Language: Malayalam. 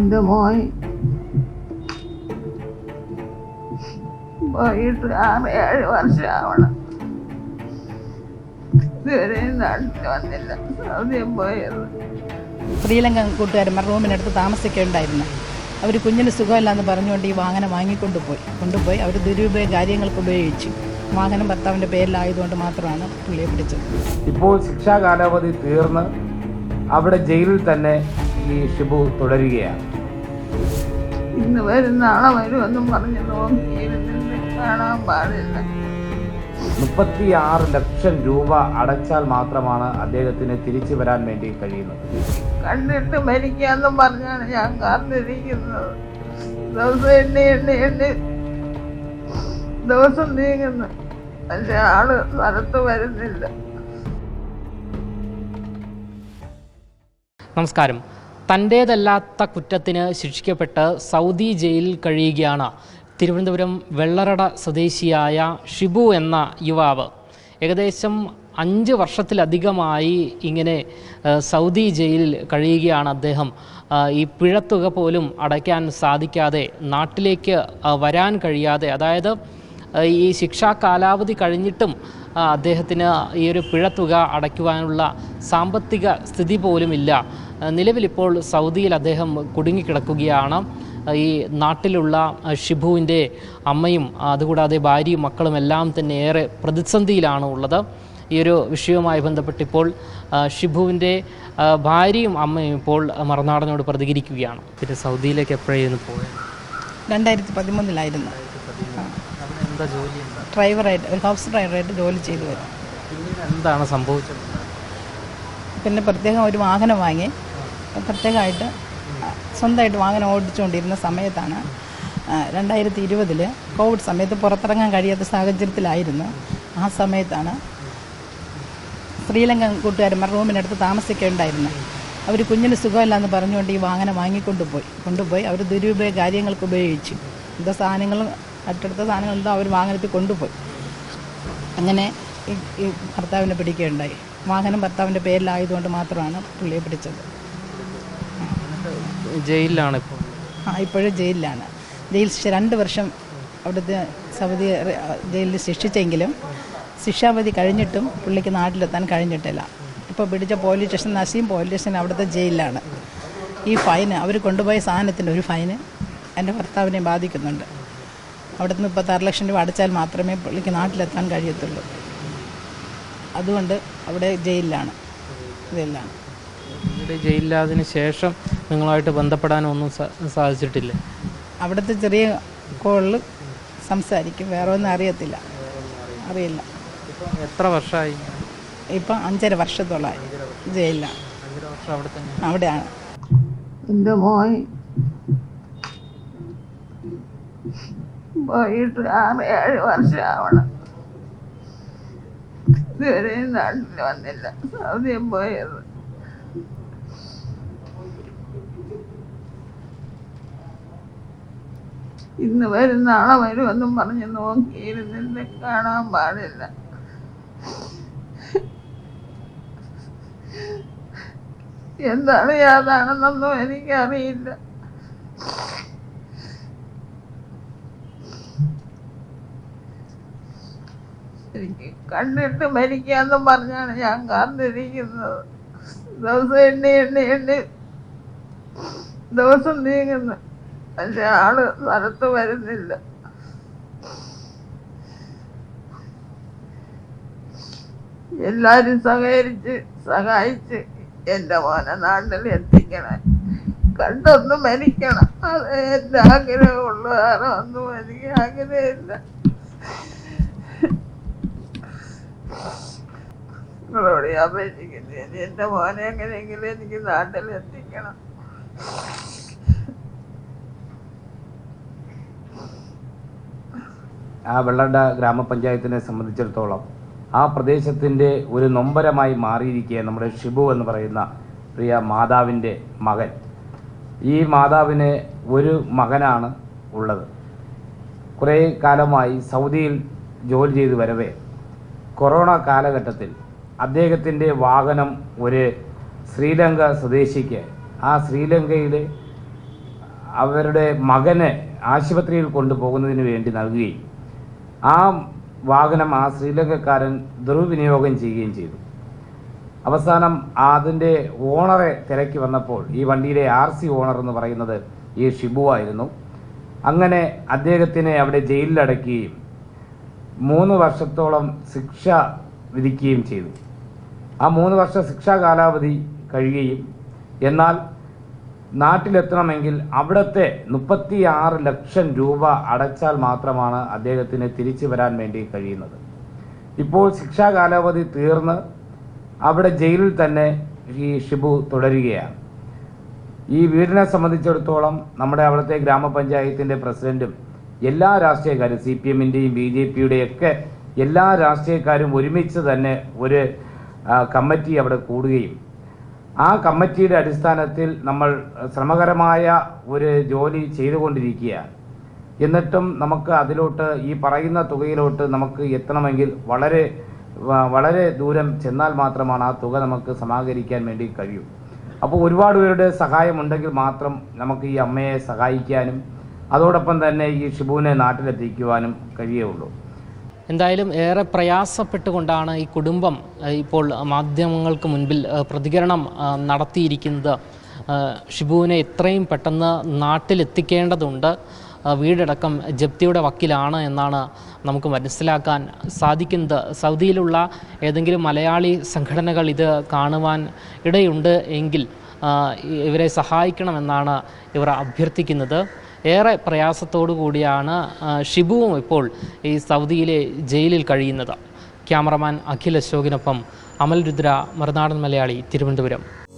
എന്റെ മോൻ പോയിട്ട് ആറ് ഏഴ് വർഷമാവണം. ഇതുവരെ നാട്ടിൽ വന്നില്ല. സൗദിയം പോയത്. ശ്രീലങ്കൻ കൂട്ടുകാരന്മാർ റൂമിനടുത്ത് താമസിക്കേണ്ടായിരുന്നു അവർ കുഞ്ഞിന് സുഖമില്ലാന്ന് പറഞ്ഞുകൊണ്ട് ഈ വാഹനം വാങ്ങിക്കൊണ്ടുപോയി. കൊണ്ടുപോയി അവർ ദുരുപയോഗ കാര്യങ്ങൾക്ക് ഉപയോഗിച്ചു. വാഹനം ഭർത്താവിന്റെ പേരിലായതുകൊണ്ട് മാത്രമാണ് പുള്ളിയെ പിടിച്ചത്. ഇപ്പോൾ ശിക്ഷാ കാലാവധി തീർന്ന് അവിടെ ജയിലിൽ തന്നെ ഈ ഷിബു തുടരുകയാണ്. ഇന്ന് വരും നാളെ വരുമെന്നും പറഞ്ഞ് കാണാൻ പാടില്ല. മുപ്പത്തി ആറ് ലക്ഷം രൂപ അടച്ചാൽ മാത്രമാണ് അദ്ദേഹത്തിന് തിരിച്ചു വരാൻ വേണ്ടി കഴിയുന്നത്. കണ്ടിട്ട് മരിക്കാന്നും പറഞ്ഞാണ് ഞാൻ കാത്തിരിക്കുന്നത്. ദിവസം എണ്ണി എണ്ണി എണ്ണി. ദിവസം നീങ്ങുന്നു. പക്ഷെ ആൾ സ്ഥലത്ത് വരുന്നില്ല. നമസ്കാരം. തന്റേതല്ലാത്ത കുറ്റത്തിന് ശിക്ഷിക്കപ്പെട്ട് സൗദി ജയിലിൽ കഴിയുകയാണ് തിരുവനന്തപുരം വെള്ളറട സ്വദേശിയായ ഷിബു എന്ന യുവാവ്. ഏകദേശം അഞ്ച് വർഷത്തിലധികമായി ഇങ്ങനെ സൗദി ജയിലിൽ കഴിയുകയാണ് അദ്ദേഹം. ഈ പിഴത്തുക പോലും അടയ്ക്കാൻ സാധിക്കാതെ നാട്ടിലേക്ക് വരാൻ കഴിയാതെ അതായത് ഈ ശിക്ഷാ കാലാവധി കഴിഞ്ഞിട്ടും അദ്ദേഹത്തിന് ഈ ഒരു പിഴത്തുക അടയ്ക്കുവാനുള്ള സാമ്പത്തിക സ്ഥിതി പോലുമില്ല. നിലവിലിപ്പോൾ സൗദിയിൽ അദ്ദേഹം കുടുങ്ങിക്കിടക്കുകയാണ്. ഈ നാട്ടിലുള്ള ഷിബുവിന്റെ അമ്മയും അതുകൂടാതെ ഭാര്യയും മക്കളും എല്ലാം തന്നെ ഏറെ പ്രതിസന്ധിയിലാണ് ഉള്ളത്. ഈ ഒരു വിഷയവുമായി ബന്ധപ്പെട്ടിപ്പോൾ ഷിബുവിന്റെ ഭാര്യയും അമ്മയും ഇപ്പോൾ മറുനാടനോട് പ്രതികരിക്കുകയാണ്. പിന്നെ സൗദിയിലേക്ക് എപ്പോഴായിരുന്നു പോയത് രണ്ടായിരത്തി പതിമൂന്നിലായിരുന്നു ഡ്രൈവറായിട്ട് ഒരു ഹൗസ് ഡ്രൈവറായിട്ട് ജോലി ചെയ്തു വരും. എന്താണ് സംഭവിച്ചത്? പിന്നെ പ്രത്യേകം ഒരു വാഹനം വാങ്ങി. പ്രത്യേകമായിട്ട് സ്വന്തമായിട്ട് വാഹനം ഓടിച്ചുകൊണ്ടിരുന്ന സമയത്താണ് രണ്ടായിരത്തി ഇരുപതിൽ കോവിഡ് സമയത്ത് പുറത്തിറങ്ങാൻ കഴിയാത്ത സാഹചര്യത്തിലായിരുന്നു. ആ സമയത്താണ് ശ്രീലങ്കൻ കൂട്ടുകാരന്മാർ റൂമിനടുത്ത് താമസിക്കേണ്ടായിരുന്നു. അവർ കുഞ്ഞിന് സുഖമില്ലാന്ന് പറഞ്ഞുകൊണ്ട് ഈ വാഹനം വാങ്ങിക്കൊണ്ടുപോയി കൊണ്ടുപോയി. അവർ ദുരുപയോഗ കാര്യങ്ങൾക്ക് ഉപയോഗിച്ചു. എന്താ സാധനങ്ങളും സാധനങ്ങൾ സാധനങ്ങളെന്തോ അവർ വാഹനത്തിൽ കൊണ്ടുപോയി. അങ്ങനെ ഈ ഭർത്താവിനെ പിടിക്കുകയുണ്ടായി. വാഹനം ഭർത്താവിന്റെ പേരിലായതുകൊണ്ട് മാത്രമാണ് പുള്ളിയെ പിടിച്ചത്. ജയിലിലാണ് ഇപ്പോൾ. ആ ഇപ്പോഴും ജയിലിലാണ്. ജയിൽ ശിക്ഷ രണ്ട് വർഷം അവിടുത്തെ സൗദി ജയിലിൽ ശിക്ഷിച്ചെങ്കിലും ശിക്ഷാവധി കഴിഞ്ഞിട്ടും പുള്ളിക്ക് നാട്ടിലെത്താൻ കഴിഞ്ഞിട്ടില്ല. ഇപ്പോൾ പിടിച്ച police station Naseem police station അവിടുത്തെ ജയിലിലാണ്. ഈ ഫൈന് അവർ കൊണ്ടുപോയ സാധനത്തിന്റെ ഒരു ഫൈന് എന്റെ ഭർത്താവിനെ ബാധിക്കുന്നുണ്ട്. അവിടെ നിന്ന് മുപ്പത്താറ് ലക്ഷം രൂപ അടച്ചാൽ മാത്രമേ പുള്ളിക്ക് നാട്ടിലെത്താൻ കഴിയത്തുള്ളൂ. അതുകൊണ്ട് അവിടെ ജയിലിലാണ്. ജയിലിലാണ്. ജയിലിലാതിന് ശേഷം നിങ്ങളുമായിട്ട് ബന്ധപ്പെടാനൊന്നും സാധിച്ചിട്ടില്ല. അവിടുത്തെ ചെറിയ കോളിൽ സംസാരിക്കും. വേറെ ഒന്നും അറിയത്തില്ല. അറിയില്ല. ഇപ്പം എത്ര വർഷമായി ഇപ്പം അഞ്ചര വർഷത്തോളമായി ജയിലിലാണ് അഞ്ചര വർഷം അവിടെ തന്നെ. അവിടെയാണ്. എന്റെ മോൻ പോയിട്ട് ആറ് ഏഴ് വർഷമാവണം. ഇതുവരെ നാട്ടിൽ വന്നില്ല. സൗദിയം പോയത്. ഇന്ന് വരും നാളെ വരുമെന്നും പറഞ്ഞ് നോക്കിയിരുന്നില്ല കാണാൻ പാടില്ല. എന്താണ് യാതാണെന്നൊന്നും എനിക്കറിയില്ല. എനിക്ക് കണ്ടിട്ട് മരിക്കാന്നും പറഞ്ഞാണ് ഞാൻ കാത്തിരിക്കുന്നത്. ദിവസം എണ്ണി എണ്ണി എണ്ണി ദിവസം നീങ്ങുന്നു. പക്ഷെ ആൾ സ്ഥലത്ത് വരുന്നില്ല. എല്ലാരും സഹകരിച്ച് സഹായിച്ച് എന്റെ മോനെ നാട്ടിൽ എത്തിക്കണേ. കണ്ടൊന്ന് മരിക്കണം. അത് എന്റെ ആഗ്രഹമുള്ള വേറെ ഒന്നും എനിക്ക് ആഗ്രഹമില്ല. നിങ്ങളോട് ഞാൻ അപേക്ഷിക്കുന്നു. ഇനി എന്റെ മോനെ എങ്ങനെയെങ്കിലും എനിക്ക് നാട്ടിൽ എത്തിക്കണം. ആ വെള്ളണ്ട ഗ്രാമപഞ്ചായത്തിനെ സംബന്ധിച്ചിടത്തോളം ആ പ്രദേശത്തിന്റെ ഒരു നൊമ്പരമായി മാറിയിരിക്കുക നമ്മുടെ ഷിബു എന്ന് പറയുന്ന പ്രിയ മാതാവിന്റെ മകൻ. ഈ മാതാവിന് ഒരു മകനാണ് ഉള്ളത്. കുറേ കാലമായി സൗദിയിൽ ജോലി ചെയ്ത് വരവേ. കൊറോണ കാലഘട്ടത്തിൽ അദ്ദേഹത്തിന്റെ വാഹനം ഒരു ശ്രീലങ്ക സ്വദേശിക്ക് ആ ശ്രീലങ്കയിലെ അവരുടെ മകനെ ആശുപത്രിയിൽ കൊണ്ടുപോകുന്നതിന് വേണ്ടി നൽകുകയും ആ വാഹനം ആ ശ്രീലങ്കക്കാരൻ ദുർവിനിയോഗം ചെയ്യുകയും ചെയ്തു. അവസാനം അതിന്റെ ഓണറെ തിരക്കി വന്നപ്പോൾ ഈ വണ്ടിയിലെ ആർ സി ഓണർ എന്ന് പറയുന്നത് ഈ ഷിബു ആയിരുന്നു. അങ്ങനെ അദ്ദേഹത്തിനെ അവിടെ ജയിലിലടയ്ക്കുകയും മൂന്ന് വർഷത്തോളം ശിക്ഷ വിധിക്കുകയും ചെയ്തു. ആ മൂന്ന് വർഷ ശിക്ഷാ കാലാവധി കഴിയുകയും എന്നാൽ നാട്ടിലെത്തണമെങ്കിൽ അവിടുത്തെ മുപ്പത്തി ആറ് ലക്ഷം രൂപ അടച്ചാൽ മാത്രമാണ് അദ്ദേഹത്തിന് തിരിച്ചു വരാൻ വേണ്ടി കഴിയുന്നത്. ഇപ്പോൾ ശിക്ഷാ കാലാവധി തീർന്ന് അവിടെ ജയിലിൽ തന്നെ ഈ ഷിബു തുടരുകയാണ്. ഈ വീടിനെ സംബന്ധിച്ചിടത്തോളം നമ്മുടെ അവിടുത്തെ ഗ്രാമപഞ്ചായത്തിന്റെ പ്രസിഡന്റും എല്ലാ രാഷ്ട്രീയക്കാരും സി പി എമ്മിന്റെയും ബി ജെ പിയുടെയൊക്കെ എല്ലാ രാഷ്ട്രീയക്കാരും ഒരുമിച്ച് തന്നെ ഒരു കമ്മിറ്റി അവിടെ കൂടുകയും ആ കമ്മിറ്റിയുടെ അടിസ്ഥാനത്തിൽ നമ്മൾ ശ്രമകരമായ ഒരു ജോലി ചെയ്തുകൊണ്ടിരിക്കുകയാണ്. എന്നിട്ടും നമുക്ക് അതിലോട്ട് ഈ പറയുന്ന തുകയിലോട്ട് നമുക്ക് എത്തണമെങ്കിൽ വളരെ വളരെ ദൂരം ചെന്നാൽ മാത്രമാണ് ആ തുക നമുക്ക് സമാഹരിക്കാൻ വേണ്ടി കഴിയൂ. അപ്പോൾ ഒരുപാട് പേരുടെ സഹായം ഉണ്ടെങ്കിൽ മാത്രം നമുക്ക് ഈ അമ്മയെ സഹായിക്കാനും അതോടൊപ്പം തന്നെ ഈ ഷിബുവിനെ നാട്ടിലെത്തിക്കുവാനും കഴിയുള്ളൂ എന്തായാലും ഏറെ പ്രയാസപ്പെട്ടുകൊണ്ടാണ് ഈ കുടുംബം ഇപ്പോൾ മാധ്യമങ്ങൾക്ക് മുൻപിൽ പ്രതികരണം നടത്തിയിരിക്കുന്നത്. ഷിബുവിനെ എത്രയും പെട്ടെന്ന് നാട്ടിലെത്തിക്കേണ്ടതുണ്ട്. വീടടക്കം ജപ്തിയുടെ വക്കിലാണ് എന്നാണ് നമുക്ക് മനസ്സിലാക്കാൻ സാധിക്കുന്നത്. സൗദിയിലുള്ള ഏതെങ്കിലും മലയാളി സംഘടനകൾ ഇത് കാണുവാൻ ഇടയുണ്ട് എങ്കിൽ ഇവരെ സഹായിക്കണമെന്നാണ് ഇവർ അഭ്യർത്ഥിക്കുന്നത്. ഏറെ പ്രയാസത്തോടു കൂടിയാണ് ഷിബുവും ഇപ്പോൾ ഈ സൗദിയിലെ ജയിലിൽ കഴിയുന്നത്. ക്യാമറമാൻ അഖിൽ അശോകിനൊപ്പം അമൽ രുദ്ര മറുനാടൻ മലയാളി തിരുവനന്തപുരം.